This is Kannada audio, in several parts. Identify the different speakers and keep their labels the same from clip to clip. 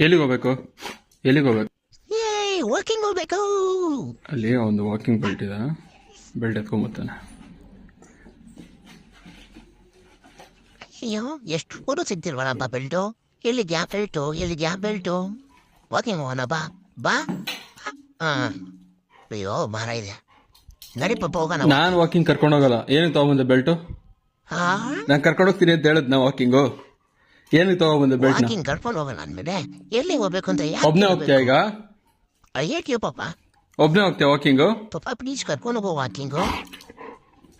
Speaker 1: ಎಲ್ಲಿಗೆ ಹೋಗ್ಬೇಕು ಎಲ್ಲಿಗೆ ಹೋಗ್ಬೇಕು
Speaker 2: ವಾಕಿಂಗ್ ಹೋಗ್ಬೇಕು.
Speaker 1: ಅಲ್ಲಿ ಒಂದು ವಾಕಿಂಗ್ ಬೆಲ್ಟ್ ಇದೆ. ಬೆಲ್ಟ್ ಎತ್ಕೊಂಬತ್ತಾನೆ.
Speaker 2: ಅಯ್ಯೋ ಎಷ್ಟು ಫೋಟೋ ಬಾ ಬೆಲ್ಟು ಎಲ್ಲಿದ್ಯಾ ಬೆಲ್ಟು ಎಲ್ಲಿದ್ಯಾ ಬೆಲ್ಟು ವಾಕಿಂಗ್ ಹೋಗೋಣ ಬಾ. ಬಾ. ಹಾಂ. ಅಯ್ಯೋ ಮರ ಇದೆ. ನಡಿ ಪಾಪ ಹೋಗೋಣ.
Speaker 1: ನಾನು ವಾಕಿಂಗ್ ಕರ್ಕೊಂಡು ಹೋಗಲ್ಲ ಏನಕ್ಕೆ ತಗೊಂಬಂದೆ ಬೆಲ್ಟು
Speaker 2: ಹಾ
Speaker 1: ನಾನು ಕರ್ಕೊಂಡು ಹೋಗ್ತೀನಿ ಅಂತ ಹೇಳದ್ ನಾ ವಾಕಿಂಗು ಏನಕ್ಕೆ ತಗೊಬಂದೆ ಬೆಲ್ಟ್ನ
Speaker 2: ವಾಕಿಂಗ್ ಕರ್ಕೊಂಡು ಹೋಗೋಣ ಅಂದ್ಮೇಲೆ ಎಲ್ಲಿ ಹೋಗ್ಬೇಕು ಅಂತ ಯಾಕೆ
Speaker 1: ಒಬ್ಬನೇ ಹೋಗ್ತೀಯ ಈಗ?
Speaker 2: ಹೇಳ್ತೀವಿ ಪಾಪ.
Speaker 1: ಒಬ್ಬನೇ ಹೋಗ್ತೀಯ ವಾಕಿಂಗು
Speaker 2: ಪಾಪ ಪ್ಲೀಸ್ ಕರ್ಕೊಂಡು ಹೋಗೋ ವಾಕಿಂಗು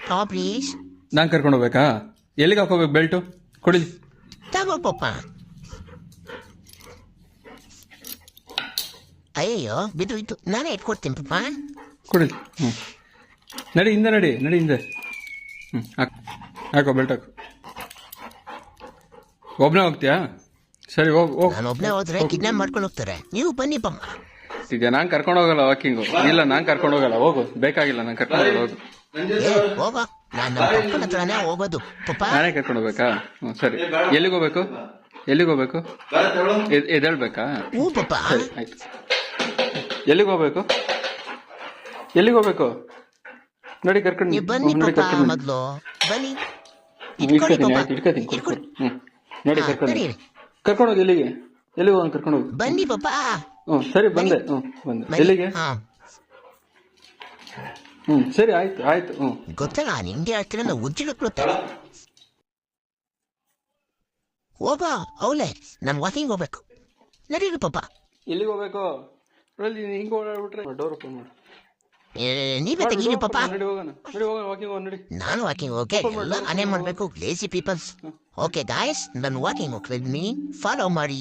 Speaker 2: ಪಾಪ ಪ್ಲೀಸ್
Speaker 1: ನಾನು ಕರ್ಕೊಂಡು ಹೋಗ್ಬೇಕಾ? ಎಲ್ಲಿಗೆ ಹಾಕೋಬೇಕು ಬೆಲ್ಟು ಕೊಡಿ.
Speaker 2: ತಗೋ ಪಪ್ಪ ಅಯ್ಯೋ ಬಿದ್ದು ಇತ್ತು ನಾನೇ ಇಟ್ಕೊಡ್ತೀನಿ ಪಾಪ.
Speaker 1: ಕೊಡಿ. ಹ್ಞೂ ನಡಿ ಹಿಂದೆ ನಡಿ ನಡಿ ಹಿಂದೆ. ಹ್ಞೂ ಹಾಕು. ಹಾಕೋ ಬೆಲ್ಟ್ ಹಾಕು. ಒಬ್ಬನೇ ಹೋಗ್ತೀಯಾ? ಸರಿ ಹೋಗ್ ಹೋಗ್.
Speaker 2: ನಾನು ಒಬ್ಬನೇ ಹೋದ್ರೆ ಕಿಡ್ನಾಪ್ ಮಾಡ್ಕೊಂಡು ಹೋಗ್ತಾರೆ. ನೀವು ಬನ್ನಿ ಪಮ್ಮ
Speaker 1: ಈಗ ನಾನ್ ಕರ್ಕೊಂಡು ಹೋಗಲ್ಲ ವಾಕಿಂಗು ಇಲ್ಲ ನಾನ್ ಕರ್ಕೊಂಡು ಹೋಗಲ್ಲ. ಹೋಗು. ಬೇಕಾಗಿಲ್ಲ ನಾನು ಕರ್ಕೊಂಡು ಹೋಗಲ್ಲ. ಹೋಗು.
Speaker 2: ಏ ಹೋಗ. ನಾನು ನಮ್ಮ ಪಪ್ಪನ ಹತ್ರನೇ ಹೋಗೋದು. ಪಪ್ಪ.
Speaker 1: ನಾನೇ ಕರ್ಕೊಂಡು ಹೋಗ್ಬೇಕಾ? ಸರಿ. ಎಲ್ಲಿಗೆ ಹೋಗ್ಬೇಕು? ಎಲ್ಲಿಗೆ ಹೋಗ್ಬೇಕು? ಎದ್- ಎದ್ದೇಳ್ಬೇಕಾ?
Speaker 2: ಹ್ಞೂ ಪಪ್ಪ.
Speaker 1: ಸರಿ ಆಯ್ತು. ಎಲ್ಲಿಗೆ ಹೋಗ್ಬೇಕು? ಎಲ್ಲಿಗೆ ಹೋಗ್ಬೇಕು? ನೋಡಿ ಕರ್ಕೊಂಡು
Speaker 2: ನೀವು ಬನ್ನಿ ಪಪ್ಪ
Speaker 1: ಕರ್ಕೊಂಡು
Speaker 2: ಮೊದ್ಲು. ಬನ್ನಿ. ಇಟ್ಕೊಳ್ಳಿ
Speaker 1: ಇಟ್ಕೊತೀನಿ
Speaker 2: ಪಪ್ಪ.
Speaker 1: ಆಯ್ತು ಇಟ್ಕೊತೀನಿ
Speaker 2: ಇಟ್ಕೊಳ್ಳಿ
Speaker 1: ಹ್ಞೂ ನೋಡಿ ಕರ್ಕೊಂಡು
Speaker 2: ನಡೀರಿ.
Speaker 1: ಕರ್ಕೊಂಡು ಹೋಗಿ ಎಲ್ಲಿಗೆ? ಎಲ್ಲಿಗೆ ಹೋಗಿ ಕರ್ಕೊಂಡು ಹೋಗಿ.
Speaker 2: ಬನ್ನಿ ಪಪ್ಪ.
Speaker 1: ಹ್ಞೂ ಸರಿ ಬಂದೆ. ಹ್ಞೂ ಬಂದೆ. ಎಲ್ಲಿಗೆ?
Speaker 2: ಹಾ.
Speaker 1: ಹ್ಞೂ ಸರಿ ಆಯ್ತು ಆಯ್ತು ಹ್ಞೂ
Speaker 2: ಗೊತ್ತಲ್ಲ ನಿಮ್ಗೆ ಹೇಳ್ತೀರ ನಾವು ಉಜ್ಜಿಡುತ್ತೆ ಹೋಗ ಅವಳೆ. ನಾನು ವಾಕಿಂಗ್ ಹೋಗ್ಬೇಕು. ನಡೀರಿ ಪಾಪ
Speaker 1: ಎಲ್ಲಿಗೆ ಹೋಗ್ಬೇಕು? ಅಲ್ಲಿ ಹಿಂಗೆ ಓಡಾಡ್ಬಿಟ್ರೆ. ಡೋರ್ ಓಪನ್ ಮಾಡಿ.
Speaker 2: ನೀವೇ
Speaker 1: ವಾಕಿಂಗ್ ಹೋಗೋಣ. ನಡಿ
Speaker 2: ನಾನು ವಾಕಿಂಗ್ ಓಕೆ ಎಲ್ಲ ನಾನೇ ಮಾಡಬೇಕು ಲೇಸಿ ಪೀಪಲ್ಸ್ ಓಕೆ ಗಾಯ್ಸ್ ನಾನು ವಾಕಿಂಗ್ ಹೋಗ್ತಿದ್ದೀನಿ ಫಾಲೋ ಮಾಡಿ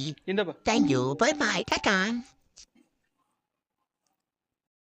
Speaker 2: thank you bye. Bye tata